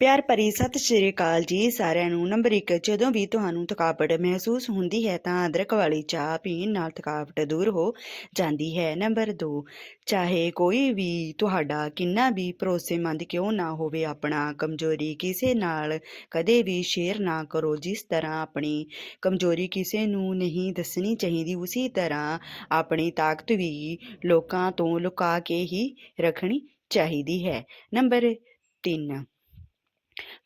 ਪਿਆਰ ਭਰੀ ਸਤਿ ਸ਼੍ਰੀ ਅਕਾਲ ਜੀ ਸਾਰਿਆਂ ਨੂੰ। ਨੰਬਰ 1 ਜਦੋਂ ਵੀ ਤੁਹਾਨੂੰ ਥਕਾਵਟ ਮਹਿਸੂਸ ਹੁੰਦੀ ਹੈ ਤਾਂ ਅਦਰਕ ਵਾਲੀ ਚਾਹ ਪੀਣ ਨਾਲ ਥਕਾਵਟ ਦੂਰ ਹੋ ਜਾਂਦੀ ਹੈ। ਨੰਬਰ 2 ਚਾਹੇ ਕੋਈ ਵੀ ਤੁਹਾਡਾ ਕਿੰਨਾ ਵੀ ਭਰੋਸੇਮੰਦ ਕਿਉਂ ਨਾ ਹੋਵੇ, ਆਪਣਾ ਕਮਜ਼ੋਰੀ ਕਿਸੇ ਨਾਲ ਕਦੇ ਵੀ ਸ਼ੇਅਰ ਨਾ ਕਰੋ। ਜਿਸ ਤਰ੍ਹਾਂ ਆਪਣੀ ਕਮਜ਼ੋਰੀ ਕਿਸੇ ਨੂੰ ਨਹੀਂ ਦੱਸਣੀ ਚਾਹੀਦੀ, ਉਸੇ ਤਰ੍ਹਾਂ ਆਪਣੀ ਤਾਕਤ ਵੀ ਲੋਕਾਂ ਤੋਂ ਲੁਕਾ ਕੇ ਹੀ ਰੱਖਣੀ ਚਾਹੀਦੀ ਹੈ। ਨੰਬਰ 3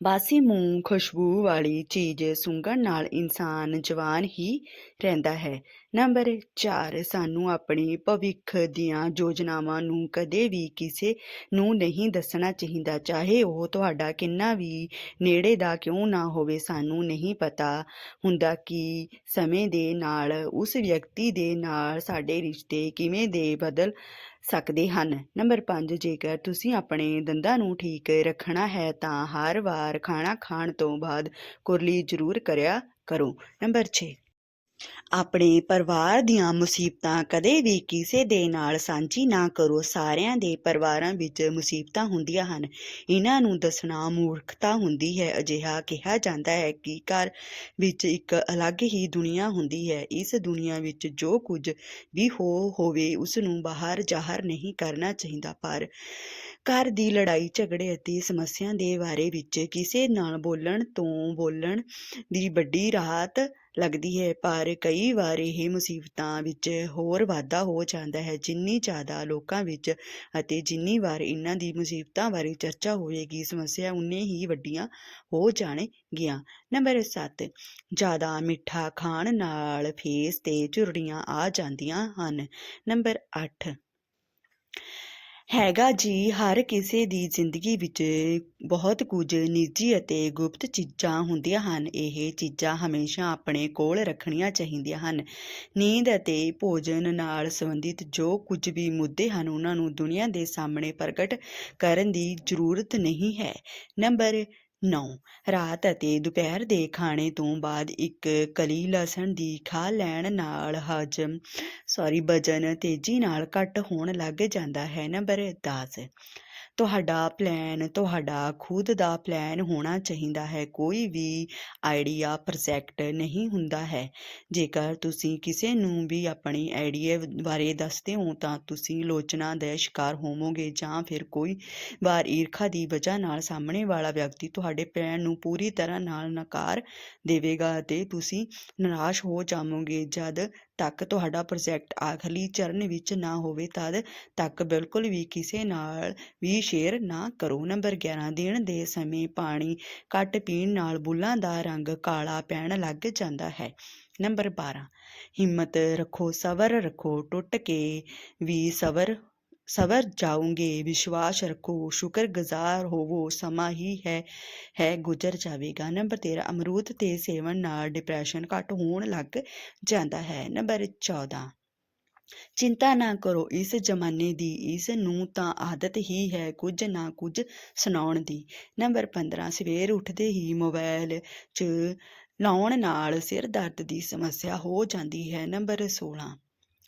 ਬਾਸੀ ਮੂੰਹ ਖੁਸ਼ਬੂ ਵਾਲੀ ਚੀਜ਼ ਸੁੰਘਣ ਨਾਲ ਇਨਸਾਨ ਜਵਾਨ ਹੀ ਰਹਿੰਦਾ ਹੈ। ਨੰਬਰ 4 ਸਾਨੂੰ ਆਪਣੇ ਭਵਿੱਖ ਦੀਆਂ ਯੋਜਨਾਵਾਂ ਨੂੰ ਕਦੇ ਵੀ ਕਿਸੇ ਨੂੰ ਨਹੀਂ ਦੱਸਣਾ ਚਾਹੀਦਾ, ਚਾਹੇ ਉਹ ਤੁਹਾਡਾ ਕਿੰਨਾ ਵੀ ਨੇੜੇ ਦਾ ਕਿਉਂ ਨਾ ਹੋਵੇ, ਸਾਨੂੰ ਨਹੀਂ ਪਤਾ ਹੁੰਦਾ ਕਿ ਸਮੇਂ ਦੇ ਨਾਲ, ਉਸ ਵਿਅਕਤੀ ਦੇ ਨਾਲ ਸਾਡੇ ਰਿਸ਼ਤੇ ਕਿਵੇਂ ਦੇ ਬਦਲ ਸਕਦੇ ਹਨ। ਨੰਬਰ 5 ਜੇਕਰ ਤੁਸੀਂ ਆਪਣੇ ਦੰਦਾਂ ਨੂੰ ਠੀਕ ਰੱਖਣਾ ਹੈ, ਤਾਂ ਹਰ ਵਾਰ ਖਾਣਾ ਖਾਣ ਤੋਂ ਬਾਅਦ ਕੁਰਲੀ ਜ਼ਰੂਰ ਕਰਿਆ ਕਰੋ। ਨੰਬਰ 6 ਆਪਣੇ ਪਰਿਵਾਰ ਦੀਆਂ ਮੁਸੀਬਤਾਂ ਕਦੇ ਵੀ ਕਿਸੇ ਦੇ ਨਾਲ ਸਾਂਝੀ ਨਾ ਕਰੋ। ਸਾਰਿਆਂ ਦੇ ਪਰਿਵਾਰਾਂ ਵਿੱਚ ਮੁਸੀਬਤਾਂ ਹੁੰਦੀਆਂ ਹਨ। ਇਹਨਾਂ ਨੂੰ ਦੱਸਣਾ ਮੂਰਖਤਾ ਹੁੰਦੀ ਹੈ। ਅਜਿਹਾ ਕਿਹਾ ਜਾਂਦਾ ਹੈ ਕਿ ਘਰ ਵਿੱਚ ਇੱਕ ਅਲੱਗ ਹੀ ਦੁਨੀਆ ਹੁੰਦੀ ਹੈ। ਇਸ ਦੁਨੀਆ ਵਿੱਚ ਜੋ ਕੁਝ ਵੀ ਹੋ ਹੋਵੇ, ਉਸ ਨੂੰ ਬਾਹਰ ਜ਼ਾਹਰ ਨਹੀਂ ਕਰਨਾ ਚਾਹੀਦਾ। ਪਰ ਘਰ ਦੀ ਲੜਾਈ, ਝਗੜੇ ਅਤੇ ਸਮੱਸਿਆ ਦੇ ਬਾਰੇ ਵਿੱਚ ਕਿਸੇ ਨਾਲ ਬੋਲਣ ਤੋਂ ਬੋਲਣ ਦੀ ਵੱਡੀ ਰਾਹਤ ਲੱਗਦੀ ਹੈ, ਪਰ ਕਈ ਵਾਰ ਇਹ ਮੁਸੀਬਤਾਂ ਵਿੱਚ ਹੋਰ ਵਾਧਾ ਹੋ ਜਾਂਦਾ ਹੈ। ਜਿੰਨੀ ਜ਼ਿਆਦਾ ਲੋਕਾਂ ਵਿੱਚ ਅਤੇ ਜਿੰਨੀ ਵਾਰ ਇਹਨਾਂ ਦੀ ਮੁਸੀਬਤਾਂ ਬਾਰੇ ਚਰਚਾ ਹੋਵੇਗੀ, ਸਮੱਸਿਆ ਉਨੇ ਹੀ ਵੱਡੀਆਂ ਹੋ ਜਾਣਗੀਆਂ। ਨੰਬਰ 7 ਜ਼ਿਆਦਾ ਮਿੱਠਾ ਖਾਣ ਨਾਲ ਫੇਸ ਤੇ ਝੁਰੜੀਆਂ ਆ ਜਾਂਦੀਆਂ ਹਨ। ਨੰਬਰ 8 ਹੈਗਾ ਜੀ, ਹਰ ਕਿਸੇ ਦੀ ਜ਼ਿੰਦਗੀ ਵਿੱਚ ਬਹੁਤ ਕੁਝ ਨਿੱਜੀ ਅਤੇ ਗੁਪਤ ਚੀਜ਼ਾਂ ਹੁੰਦੀਆਂ ਹਨ। ਇਹ ਚੀਜ਼ਾਂ ਹਮੇਸ਼ਾ ਆਪਣੇ ਕੋਲ ਰੱਖਣੀਆਂ ਚਾਹੀਦੀਆਂ ਹਨ। ਨੀਂਦ ਅਤੇ ਭੋਜਨ ਨਾਲ ਸੰਬੰਧਿਤ ਜੋ ਕੁਝ ਵੀ ਮੁੱਦੇ ਹਨ, ਉਹਨਾਂ ਨੂੰ ਦੁਨੀਆ ਦੇ ਸਾਹਮਣੇ ਪ੍ਰਗਟ ਕਰਨ ਦੀ ਜ਼ਰੂਰਤ ਨਹੀਂ ਹੈ। ਨੰਬਰ 9 ਰਾਤ ਅਤੇ ਦੁਪਹਿਰ ਦੇ ਖਾਣੇ ਤੋਂ ਬਾਅਦ ਇੱਕ ਕਲੀ ਲਸਣ ਦੀ ਖਾ ਲੈਣ ਨਾਲ ਹਜਮ ਸੌਰੀ ਵਜਨ ਤੇਜ਼ੀ ਨਾਲ ਘੱਟ ਹੋਣ ਲੱਗ ਜਾਂਦਾ ਹੈ। ਨੰਬਰ 10 ਤੁਹਾਡਾ ਪਲਾਨ ਤੁਹਾਡਾ ਖੁਦ ਦਾ ਪਲਾਨ ਹੋਣਾ ਚਾਹੀਦਾ ਹੈ। ਕੋਈ ਵੀ ਆਈਡੀਆ ਪ੍ਰੋਜੈਕਟ ਨਹੀਂ ਹੁੰਦਾ ਹੈ। ਜੇਕਰ ਤੁਸੀਂ ਕਿਸੇ ਨੂੰ ਵੀ ਆਪਣੀ ਆਈਡੀਆ ਬਾਰੇ ਦੱਸਦੇ ਹੋ, ਤਾਂ ਤੁਸੀਂ ਲੋਚਨਾ ਦੇ ਸ਼ਿਕਾਰ ਹੋਵੋਗੇ ਜਾਂ ਫਿਰ ਕੋਈ ਵਾਰ ਈਰਖਾ ਦੀ ਵਜ੍ਹਾ ਨਾਲ ਸਾਹਮਣੇ ਵਾਲਾ ਵਿਅਕਤੀ ਤੁਹਾਡੇ ਪਲਾਨ ਨੂੰ ਪੂਰੀ ਤਰ੍ਹਾਂ ਨਾਲ ਨਕਾਰ ਦੇਵੇਗਾ ਅਤੇ ਤੁਸੀਂ ਨਿਰਾਸ਼ ਹੋ ਜਾਵੋਗੇ। ਜਦ ਤੱਕ ਤੁਹਾਡਾ ਪ੍ਰੋਜੈਕਟ ਆਖਰੀ ਚਰਨ ਵਿੱਚ ਨਾ ਹੋਵੇ, ਤਦ ਤੱਕ ਬਿਲਕੁਲ ਵੀ ਕਿਸੇ ਨਾਲ ਵੀ ਸ਼ੇਅਰ ਨਾ ਕਰੋ। ਨੰਬਰ 11 ਦਿਨ ਦੇ ਸਮੇਂ ਪਾਣੀ ਘੱਟ ਪੀਣ ਨਾਲ ਬੁੱਲਾਂ ਦਾ ਰੰਗ ਕਾਲਾ ਪੈਣ ਲੱਗ ਜਾਂਦਾ ਹੈ। ਨੰਬਰ 12 ਹਿੰਮਤ ਰੱਖੋ, ਸਬਰ ਰੱਖੋ, ਟੁੱਟ ਕੇ ਵੀ ਸਬਰ ਸਵਰ ਜਾਓਗੇ ਵਿਸ਼ਵਾਸ ਰੱਖੋ, ਸ਼ੁਕਰਗੁਜ਼ਾਰ ਹੋਵੋ, ਸਮਾਂ ਹੀ ਹੈ ਹੈ ਗੁਜ਼ਰ ਜਾਵੇਗਾ। ਨੰਬਰ 13 ਅਮਰੂਦ ਤੇ ਸੇਵਨ ਨਾਲ ਡਿਪਰੈਸ਼ਨ ਘੱਟ ਹੋਣ ਲੱਗ ਜਾਂਦਾ ਹੈ। ਨੰਬਰ 14 ਚਿੰਤਾ ਨਾ ਕਰੋ, ਇਸ ਜ਼ਮਾਨੇ ਦੀ, ਇਸ ਨੂੰ ਤਾਂ ਆਦਤ ਹੀ ਹੈ ਕੁਝ ਨਾ ਕੁਝ ਸੁਣਾਉਣ ਦੀ। ਨੰਬਰ 15 ਸਵੇਰ ਉੱਠਦੇ ਹੀ ਮੋਬਾਈਲ 'ਚ ਲਾਉਣ ਨਾਲ ਸਿਰ ਦਰਦ ਦੀ ਸਮੱਸਿਆ ਹੋ ਜਾਂਦੀ ਹੈ। ਨੰਬਰ 16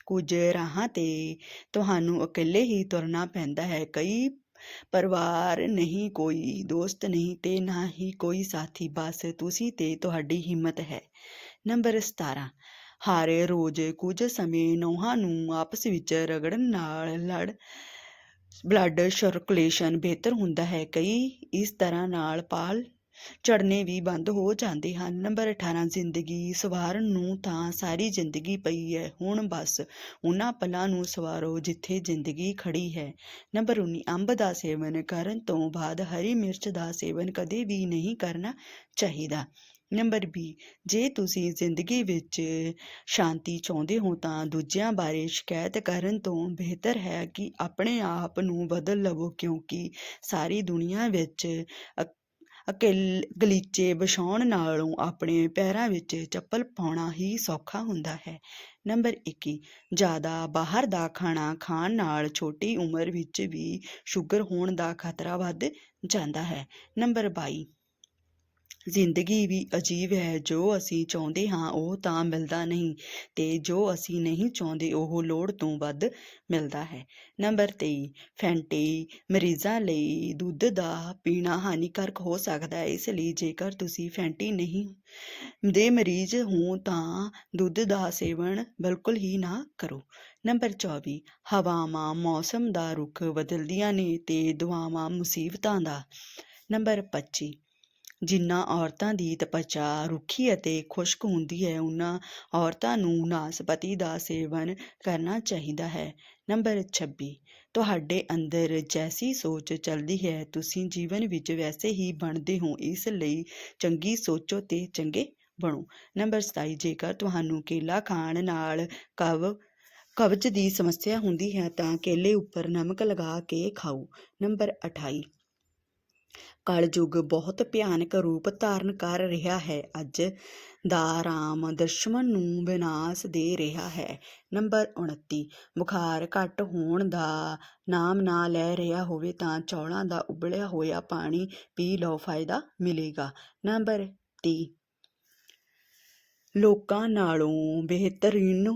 ਕੁਝ ਰਾਹਾਂ ਤੇ ਤੁਹਾਨੂੰ ਇਕੱਲੇ ਹੀ ਤੁਰਨਾ ਪੈਂਦਾ ਹੈ। ਕਈ ਪਰਿਵਾਰ ਨਹੀਂ, ਕੋਈ ਦੋਸਤ ਨਹੀਂ ਤੇ ਨਾ ਹੀ ਕੋਈ ਸਾਥੀ। ਬਸ ਤੁਸੀਂ ਤੇ ਤੁਹਾਡੀ ਹਿੰਮਤ ਹੈ। ਨੰਬਰ 17 ਹਰ ਰੋਜ਼ ਕੁਝ ਸਮੇਂ ਨੋਹਾਂ ਨੂੰ ਆਪਸ ਵਿੱਚ ਰਗੜਨ ਨਾਲ ਲੜ, ਬਲੱਡ ਸਰਕੂਲੇਸ਼ਨ ਬਿਹਤਰ ਹੁੰਦਾ ਹੈ। ਕਈ ਇਸ ਤਰ੍ਹਾਂ ਨਾਲ ਪਾਲ ਝੜਨੇ ਵੀ ਬੰਦ ਹੋ ਜਾਂਦੇ ਹਨ। ਨੰਬਰ 18 ਜ਼ਿੰਦਗੀ ਸਵਾਰਨ ਨੂੰ ਤਾਂ ਸਾਰੀ ਜ਼ਿੰਦਗੀ ਪਈ ਹੈ ਹੁਣ ਬਸ ਉਹਨਾਂ ਪਲਾਂ ਨੂੰ ਸਵਾਰੋ ਜਿੱਥੇ ਜ਼ਿੰਦਗੀ ਖੜੀ ਹੈ। ਨੰਬਰ 19 ਅੰਬ ਦਾ ਸੇਵਨ ਕਰਨ ਤੋਂ ਬਾਅਦ ਹਰੀ ਮਿਰਚ ਦਾ ਸੇਵਨ ਕਦੇ ਵੀ ਨਹੀਂ ਕਰਨਾ ਚਾਹੀਦਾ। ਨੰਬਰ 20 ਜੇ ਤੁਸੀਂ ਜ਼ਿੰਦਗੀ ਵਿੱਚ ਸ਼ਾਂਤੀ ਚਾਹੁੰਦੇ ਹੋ ਤਾਂ ਦੂਜਿਆਂ ਬਾਰੇ ਸ਼ਿਕਾਇਤ ਕਰਨ ਤੋਂ ਬਿਹਤਰ ਹੈ ਕਿ ਆਪਣੇ ਆਪ ਨੂੰ ਬਦਲ ਲਵੋ ਕਿਉਂਕਿ ਸਾਰੀ ਦੁਨੀਆ ਵਿੱਚ ਅਕੇਲ ਗਲੀਚੇ ਵਿਛਾਉਣ ਨਾਲੋਂ ਆਪਣੇ ਪੈਰਾਂ ਵਿੱਚ ਚੱਪਲ ਪਾਉਣਾ ਹੀ ਸੌਖਾ ਹੁੰਦਾ ਹੈ। ਨੰਬਰ 21 ਜ਼ਿਆਦਾ ਬਾਹਰ ਦਾ ਖਾਣਾ ਖਾਣ ਨਾਲ ਛੋਟੀ ਉਮਰ ਵਿੱਚ ਵੀ ਸ਼ੂਗਰ ਹੋਣ ਦਾ ਖਤਰਾ ਵੱਧ ਜਾਂਦਾ ਹੈ। ਨੰਬਰ 22 ਜ਼ਿੰਦਗੀ ਵੀ ਅਜੀਬ ਹੈ, ਜੋ ਅਸੀਂ ਚਾਹੁੰਦੇ ਹਾਂ ਉਹ ਤਾਂ ਮਿਲਦਾ ਨਹੀਂ ਤੇ ਜੋ ਅਸੀਂ ਨਹੀਂ ਚਾਹੁੰਦੇ ਉਹ ਲੋੜ ਤੋਂ ਵੱਧ ਮਿਲਦਾ ਹੈ। ਨੰਬਰ 23 ਫੈਂਟੀ ਮਰੀਜ਼ਾਂ ਲਈ ਦੁੱਧ ਦਾ ਪੀਣਾ ਹਾਨੀਕਾਰਕ ਹੋ ਸਕਦਾ ਹੈ, ਇਸ ਲਈ ਜੇਕਰ ਤੁਸੀਂ ਫੈਂਟੀ ਨਹੀਂ ਦੇ ਮਰੀਜ਼ ਹੋ ਤਾਂ ਦੁੱਧ ਦਾ ਸੇਵਨ ਬਿਲਕੁਲ ਹੀ ਨਾ ਕਰੋ। ਨੰਬਰ 24 ਹਵਾਵਾਂ ਮੌਸਮ ਦਾ ਰੁਖ ਬਦਲਦੀਆਂ ਨੇ ਤੇ ਦੁਆਵਾਂ ਮੁਸੀਬਤਾਂ ਦਾ। ਨੰਬਰ 25 ਜਿਨ੍ਹਾਂ ਔਰਤਾਂ ਦੀ ਤਪੱਚਾ ਰੁੱਖੀ ਅਤੇ ਖੁਸ਼ਕ ਹੁੰਦੀ ਹੈ ਉਹਨਾਂ ਔਰਤਾਂ ਨੂੰ ਨਾਸਪਤੀ ਦਾ ਸੇਵਨ ਕਰਨਾ ਚਾਹੀਦਾ ਹੈ। ਨੰਬਰ 26 ਤੁਹਾਡੇ ਅੰਦਰ ਜੈਸੀ ਸੋਚ ਚੱਲਦੀ ਹੈ, ਤੁਸੀਂ ਜੀਵਨ ਵਿੱਚ ਵੈਸੇ ਹੀ ਬਣਦੇ ਹੋ, ਇਸ ਲਈ ਚੰਗੀ ਸੋਚੋ ਤੇ ਚੰਗੇ ਬਣੋ। ਨੰਬਰ 27 ਜੇਕਰ ਤੁਹਾਨੂੰ ਕੇਲਾ ਖਾਣ ਨਾਲ ਕਵ ਕਬਜ਼ ਦੀ ਸਮੱਸਿਆ ਹੁੰਦੀ ਹੈ, ਤਾਂ ਕੇਲੇ ਉੱਪਰ ਨਮਕ ਲਗਾ ਕੇ ਖਾਓ। ਨੰਬਰ 28 ਕਲਯੁੱਗ ਬਹੁਤ ਭਿਆਨਕ ਰੂਪ ਧਾਰਨ ਕਰ ਰਿਹਾ ਹੈ। ਅੱਜ ਦਾ ਰਾਮ ਦੁਸ਼ਮਣ ਨੂੰ ਵਿਨਾਸ਼ ਦੇ ਰਿਹਾ ਹੈ। ਨੰਬਰ 29 ਬੁਖਾਰ ਘੱਟ ਹੋਣ ਦਾ ਨਾਮ ਨਾ ਲੈ ਰਿਹਾ ਹੋਵੇ ਤਾਂ ਚੌਲਾਂ ਦਾ ਉਬਲਿਆ ਹੋਇਆ ਪਾਣੀ ਪੀ ਲਓ, ਫਾਇਦਾ ਮਿਲੇਗਾ। ਨੰਬਰ 30 ਲੋਕਾਂ ਨਾਲੋਂ ਬਿਹਤਰੀਨ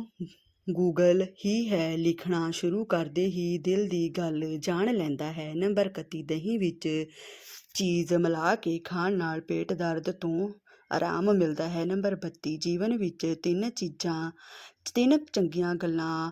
ਗੂਗਲ ਹੀ ਹੈ, ਲਿਖਣਾ ਸ਼ੁਰੂ ਕਰਦੇ ਹੀ ਦਿਲ ਦੀ ਗੱਲ ਜਾਣ ਲੈਂਦਾ ਹੈ। ਨੰਬਰ 31 ਦਹੀਂ ਵਿੱਚ ਚੀਜ਼ ਮਿਲਾ ਕੇ ਖਾਣ ਨਾਲ ਪੇਟ ਦਰਦ ਤੋਂ ਆਰਾਮ ਮਿਲਦਾ ਹੈ। ਨੰਬਰ 32 ਜੀਵਨ ਵਿੱਚ ਤਿੰਨ ਚੀਜ਼ਾਂ, ਤਿੰਨ ਚੰਗੀਆਂ ਗੱਲਾਂ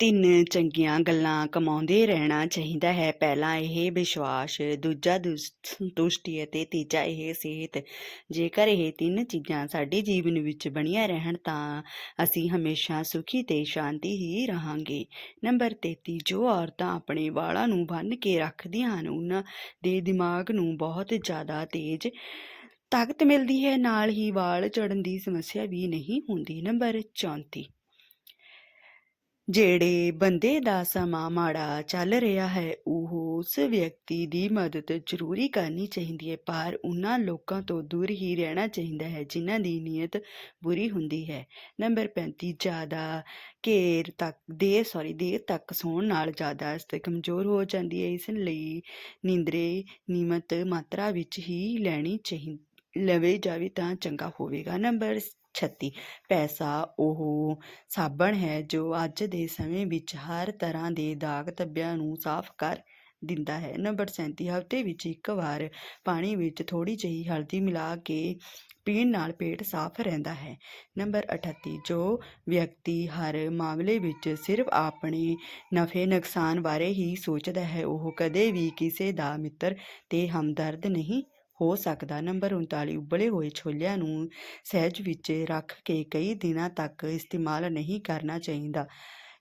ਤਿੰਨ ਚੰਗੀਆਂ ਗੱਲਾਂ ਕਮਾਉਂਦੇ ਰਹਿਣਾ ਚਾਹੀਦਾ ਹੈ। ਪਹਿਲਾ ਇਹ ਵਿਸ਼ਵਾਸ, ਦੂਜਾ ਦੁਸ- ਸੰਤੁਸ਼ਟੀ ਅਤੇ ਤੀਜਾ ਇਹ ਸਿਹਤ। ਜੇਕਰ ਇਹ ਤਿੰਨ ਚੀਜ਼ਾਂ ਸਾਡੇ ਜੀਵਨ ਵਿੱਚ ਬਣੀਆਂ ਰਹਿਣ ਤਾਂ ਅਸੀਂ ਹਮੇਸ਼ਾ ਸੁਖੀ ਤੇ ਸ਼ਾਂਤੀ ਹੀ ਰਹਾਂਗੇ। ਨੰਬਰ 33 ਜੋ ਔਰਤਾਂ ਆਪਣੇ ਵਾਲਾਂ ਨੂੰ ਬੰਨ੍ਹ ਕੇ ਰੱਖਦੀਆਂ ਹਨ, ਉਹਨਾਂ ਦੇ ਦਿਮਾਗ ਨੂੰ ਬਹੁਤ ਜ਼ਿਆਦਾ ਤੇਜ਼ ਤਾਕਤ ਮਿਲਦੀ ਹੈ। ਨਾਲ ਹੀ ਵਾਲ ਝੜਨ ਦੀ ਸਮੱਸਿਆ ਵੀ ਨਹੀਂ ਹੁੰਦੀ। ਨੰਬਰ 34 ਜਿਹੜੇ ਬੰਦੇ ਦਾ ਸਮਾਂ ਮਾੜਾ ਚੱਲ ਰਿਹਾ ਹੈ, ਉਹ ਉਸ ਵਿਅਕਤੀ ਦੀ ਮਦਦ ਜ਼ਰੂਰੀ ਕਰਨੀ ਚਾਹੀਦੀ ਹੈ, ਪਰ ਉਹਨਾਂ ਲੋਕਾਂ ਤੋਂ ਦੂਰ ਹੀ ਰਹਿਣਾ ਚਾਹੀਦਾ ਹੈ, ਜਿਨ੍ਹਾਂ ਦੀ ਨੀਅਤ ਬੁਰੀ ਹੁੰਦੀ ਹੈ। ਨੰਬਰ 35 ਜ਼ਿਆਦਾ ਘੇਰ ਤੱਕ, ਦੇਰ ਸੌਰੀ ਦੇਰ ਤੱਕ ਸੌਣ ਨਾਲ ਜ਼ਿਆਦਾ ਅਸਤ ਕਮਜ਼ੋਰ ਹੋ ਜਾਂਦੀ ਹੈ। ਇਸ ਲਈ ਨੀਂਦਰੇ ਨਿਯਮਤ ਮਾਤਰਾ ਵਿੱਚ ਹੀ ਲੈਣੀ ਚਾਹੀਦੀ ਲਵੇ ਜਾਵੇ ਤਾਂ ਚੰਗਾ ਹੋਵੇਗਾ। ਨੰਬਰ 36 ਪੈਸਾ ਉਹ ਸਾਬਣ ਹੈ ਜੋ ਅੱਜ ਦੇ ਸਮੇਂ ਵਿੱਚ ਹਰ ਤਰ੍ਹਾਂ ਦੇ ਦਾਗ ਧੱਬਿਆਂ ਨੂੰ ਸਾਫ਼ ਕਰ ਦਿੰਦਾ ਹੈ। ਨੰਬਰ 37 ਹਫ਼ਤੇ ਵਿੱਚ ਇੱਕ ਵਾਰ ਪਾਣੀ ਵਿੱਚ ਥੋੜੀ ਜਿਹੀ ਹਲਦੀ ਮਿਲਾ ਕੇ ਪੀਣ ਨਾਲ ਪੇਟ ਸਾਫ਼ ਰਹਿੰਦਾ ਹੈ। ਨੰਬਰ 38 ਜੋ ਵਿਅਕਤੀ ਹਰ ਮਾਮਲੇ ਵਿੱਚ ਸਿਰਫ ਆਪਣੇ ਨਫੇ ਨੁਕਸਾਨ ਬਾਰੇ ਹੀ ਸੋਚਦਾ ਹੈ, ਉਹ ਕਦੇ ਵੀ ਕਿਸੇ ਦਾ ਮਿੱਤਰ ਤੇ ਹਮਦਰਦ ਨਹੀਂ ਹੋ ਸਕਦਾ। ਨੰਬਰ 39 ਉਬਲੇ ਹੋਏ ਛੋਲਿਆਂ ਨੂੰ ਸਹਿਜ ਵਿੱਚ ਰੱਖ ਕੇ ਕਈ ਦਿਨਾਂ ਤੱਕ ਇਸਤੇਮਾਲ ਨਹੀਂ ਕਰਨਾ ਚਾਹੀਦਾ।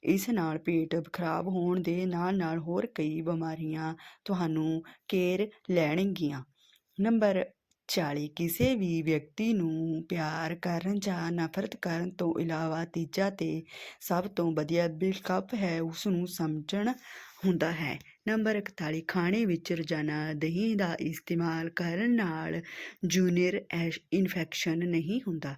ਇਸ ਨਾਲ ਪੇਟ ਖਰਾਬ ਹੋਣ ਦੇ ਨਾਲ ਨਾਲ ਹੋਰ ਕਈ ਬਿਮਾਰੀਆਂ ਤੁਹਾਨੂੰ ਘੇਰ ਲੈਣਗੀਆਂ। ਨੰਬਰ 40 ਕਿਸੇ ਵੀ ਵਿਅਕਤੀ ਨੂੰ ਪਿਆਰ ਕਰਨ ਜਾਂ ਨਫ਼ਰਤ ਕਰਨ ਤੋਂ ਇਲਾਵਾ ਤੀਜਾ ਤੇ ਸਭ ਤੋਂ ਵਧੀਆ ਵਿਕਲਪ ਹੈ ਉਸ ਨੂੰ ਸਮਝਣ ਹੁੰਦਾ ਹੈ। ਨੰਬਰ 41 ਖਾਣੇ ਵਿੱਚ ਰੋਜ਼ਾਨਾ ਦਹੀਂ ਦਾ ਇਸਤੇਮਾਲ ਕਰਨ ਨਾਲ ਜੂਨੀਅਰ ਐਸ਼ ਇਨਫੈਕਸ਼ਨ ਨਹੀਂ ਹੁੰਦਾ।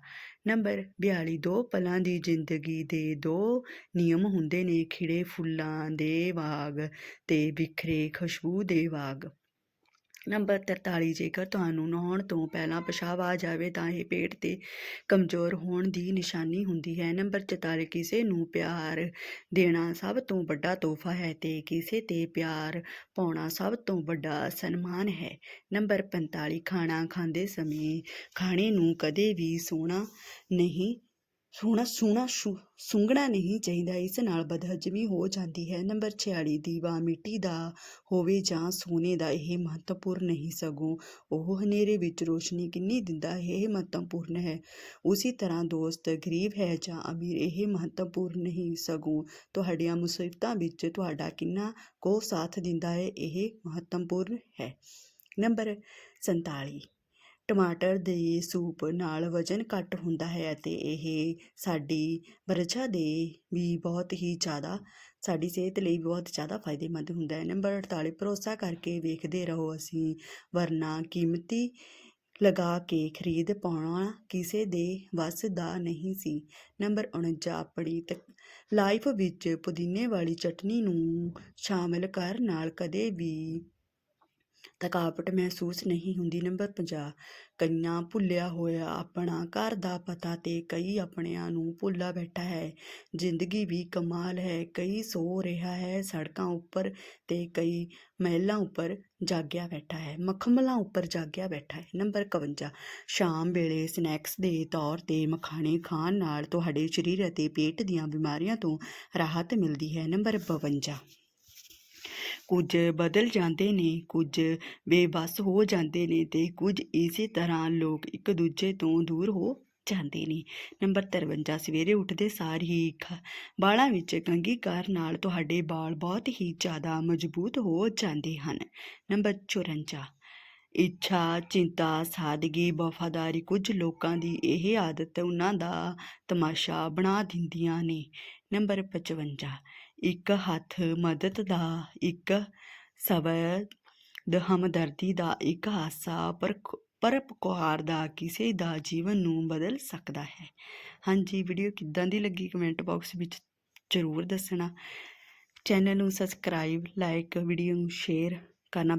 ਨੰਬਰ 42 ਦੋ ਪਲਾਂ ਦੀ ਜ਼ਿੰਦਗੀ ਦੇ ਦੋ ਨਿਯਮ ਹੁੰਦੇ ਨੇ, ਖਿੜੇ ਫੁੱਲਾਂ ਦੇ ਵਾਗ ਤੇ ਬਿਖਰੇ ਖੁਸ਼ਬੂ ਦੇ ਵਾਗ। ਨੰਬਰ 43 ਜੇਕਰ ਤੁਹਾਨੂੰ ਨਹਾਉਣ ਤੋਂ ਪਹਿਲਾਂ ਪਿਸ਼ਾਬ ਆ ਜਾਵੇ ਤਾਂ ਇਹ ਪੇਟ ਤੇ ਕਮਜ਼ੋਰ ਹੋਣ ਦੀ ਨਿਸ਼ਾਨੀ ਹੁੰਦੀ ਹੈ। ਨੰਬਰ 44 ਕਿਸੇ ਨੂੰ ਪਿਆਰ ਦੇਣਾ ਸਭ ਤੋਂ ਵੱਡਾ ਤੋਹਫਾ ਹੈ ਤੇ ਕਿਸੇ ਤੇ ਪਿਆਰ ਪਾਉਣਾ ਸਭ ਤੋਂ ਵੱਡਾ ਸਨਮਾਨ ਹੈ। ਨੰਬਰ 45 ਖਾਣਾ ਖਾਂਦੇ ਸਮੇਂ ਖਾਣੇ ਨੂੰ ਕਦੇ ਵੀ ਸੋਣਾ ਨਹੀਂ ਸੋਹਣਾ ਸੋਹਣਾ ਸ਼ੂ- ਸੁੰਘਣਾ ਨਹੀਂ ਚਾਹੀਦਾ, ਇਸ ਨਾਲ ਬਦਹਜ਼ਮੀ ਹੋ ਜਾਂਦੀ ਹੈ। ਨੰਬਰ 46 ਦੀਵਾ ਮਿੱਟੀ ਦਾ ਹੋਵੇ ਜਾਂ ਸੋਨੇ ਦਾ, ਇਹ ਮਹੱਤਵਪੂਰਨ ਨਹੀਂ ਸਗੋਂ ਉਹ ਹਨੇਰੇ ਵਿੱਚ ਰੋਸ਼ਨੀ ਕਿੰਨੀ ਦਿੰਦਾ ਹੈ, ਇਹ ਮਹੱਤਵਪੂਰਨ ਹੈ। ਉਸੇ ਤਰ੍ਹਾਂ ਦੋਸਤ, ਗਰੀਬ ਹੈ ਜਾਂ ਅਮੀਰ, ਇਹ ਮਹੱਤਵਪੂਰਨ ਨਹੀਂ ਸਗੋਂ ਤੁਹਾਡੀਆਂ ਮੁਸੀਬਤਾਂ ਵਿੱਚ ਤੁਹਾਡਾ ਕਿੰਨਾ ਕੋ ਸਾਥ ਦਿੰਦਾ ਹੈ, ਇਹ ਮਹੱਤਵਪੂਰਨ ਹੈ। ਨੰਬਰ 47 ਟਮਾਟਰ ਦੇ ਸੂਪ ਨਾਲ ਵਜ਼ਨ ਘੱਟ ਹੁੰਦਾ ਹੈ ਅਤੇ ਇਹ ਸਾਡੀ ਵਰਜਾ ਦੇ ਵੀ ਬਹੁਤ ਹੀ ਜ਼ਿਆਦਾ, ਸਾਡੀ ਸਿਹਤ ਲਈ ਬਹੁਤ ਜ਼ਿਆਦਾ ਫਾਇਦੇਮੰਦ ਹੁੰਦਾ ਹੈ। ਨੰਬਰ 48 ਭਰੋਸਾ ਕਰਕੇ ਵੇਖਦੇ ਰਹੋ ਅਸੀਂ ਵਰਨਾ ਕੀਮਤੀ ਲਗਾ ਕੇ ਖਰੀਦ ਪਾਉਣਾ ਕਿਸੇ ਦੇ ਵੱਸ ਦਾ ਨਹੀਂ ਸੀ। ਨੰਬਰ 49 ਆਪਣੀ ਤਕ ਲਾਈਫ ਵਿੱਚ ਪੁਦੀਨੇ ਵਾਲੀ ਚਟਨੀ ਨੂੰ ਸ਼ਾਮਿਲ ਕਰਨ ਨਾਲ ਕਦੇ ਵੀ ਥਕਾਵਟ ਮਹਿਸੂਸ ਨਹੀਂ ਹੁੰਦੀ। ਨੰਬਰ 50 ਕਈਆਂ ਭੁੱਲਿਆ ਹੋਇਆ ਆਪਣਾ ਘਰ ਦਾ ਪਤਾ ਤੇ ਕਈ ਆਪਣਿਆਂ ਨੂੰ ਭੁੱਲਾ ਬੈਠਾ ਹੈ। ਜ਼ਿੰਦਗੀ ਵੀ ਕਮਾਲ ਹੈ, ਕਈ ਸੋ ਰਿਹਾ ਹੈ, ਸੜਕਾਂ ਉੱਪਰ ਤੇ ਕਈ ਮਹਿਲਾਂ ਉੱਪਰ ਜਾਗਿਆ ਬੈਠਾ ਹੈ, ਮਖਮਲਾਂ ਉੱਪਰ ਜਾਗਿਆ ਬੈਠਾ ਹੈ। ਨੰਬਰ 51 ਸ਼ਾਮ ਵੇਲੇ ਸਨੈਕਸ ਦੇ ਤੌਰ ਤੇ ਮਖਾਣੇ ਖਾਣ ਨਾਲ ਤੁਹਾਡੇ ਸਰੀਰ ਅਤੇ ਪੇਟ ਦੀਆਂ ਬਿਮਾਰੀਆਂ ਤੋਂ ਰਾਹਤ ਮਿਲਦੀ ਹੈ। ਨੰਬਰ 52 ਕੁਝ ਬਦਲ ਜਾਂਦੇ ਨੇ, ਕੁਝ ਬੇਬਸ ਹੋ ਜਾਂਦੇ ਨੇ ਤੇ ਕੁਝ ਇਸੇ ਤਰ੍ਹਾਂ ਲੋਕ ਇੱਕ ਦੂਜੇ ਤੋਂ ਦੂਰ ਹੋ ਜਾਂਦੇ ਨੇ। ਨੰਬਰ 53 ਸਵੇਰੇ ਉੱਠਦੇ ਸਾਰ ਹੀ ਖ- ਵਾਲਾਂ ਵਿੱਚ ਕੰਘੀ ਕਰਨ ਨਾਲ ਤੁਹਾਡੇ ਬਾਲ ਬਹੁਤ ਹੀ ਜ਼ਿਆਦਾ ਮਜ਼ਬੂਤ ਹੋ ਜਾਂਦੇ ਹਨ। ਨੰਬਰ 54 ਇੱਛਾ, ਚਿੰਤਾ, ਸਾਦਗੀ, ਵਫਾਦਾਰੀ ਕੁਝ ਲੋਕਾਂ ਦੀ ਇਹ ਆਦਤ ਉਹਨਾਂ ਦਾ ਤਮਾਸ਼ਾ ਬਣਾ ਦਿੰਦੀਆਂ ਨੇ। ਨੰਬਰ 55 ਇੱਕ ਹੱਥ ਮਦਦ ਦਾ, ਇੱਕ ਸ਼ਬਦ ਹਮਦਰਦੀ ਦਾ, ਇੱਕ ਹਾਸਾ ਪਰ ਪਰਪਕਾਰ ਦਾ ਕਿਸੇ ਦਾ ਜੀਵਨ ਨੂੰ ਬਦਲ ਸਕਦਾ ਹੈ। ਹਾਂਜੀ, ਵੀਡੀਓ ਕਿੱਦਾਂ ਦੀ ਲੱਗੀ ਕਮੈਂਟ ਬਾਕਸ ਵਿੱਚ ਜ਼ਰੂਰ ਦੱਸਣਾ। ਚੈਨਲ ਨੂੰ ਸਬਸਕ੍ਰਾਈਬ, ਲਾਈਕ, ਵੀਡੀਓ ਨੂੰ ਸ਼ੇਅਰ ਕਰਨਾ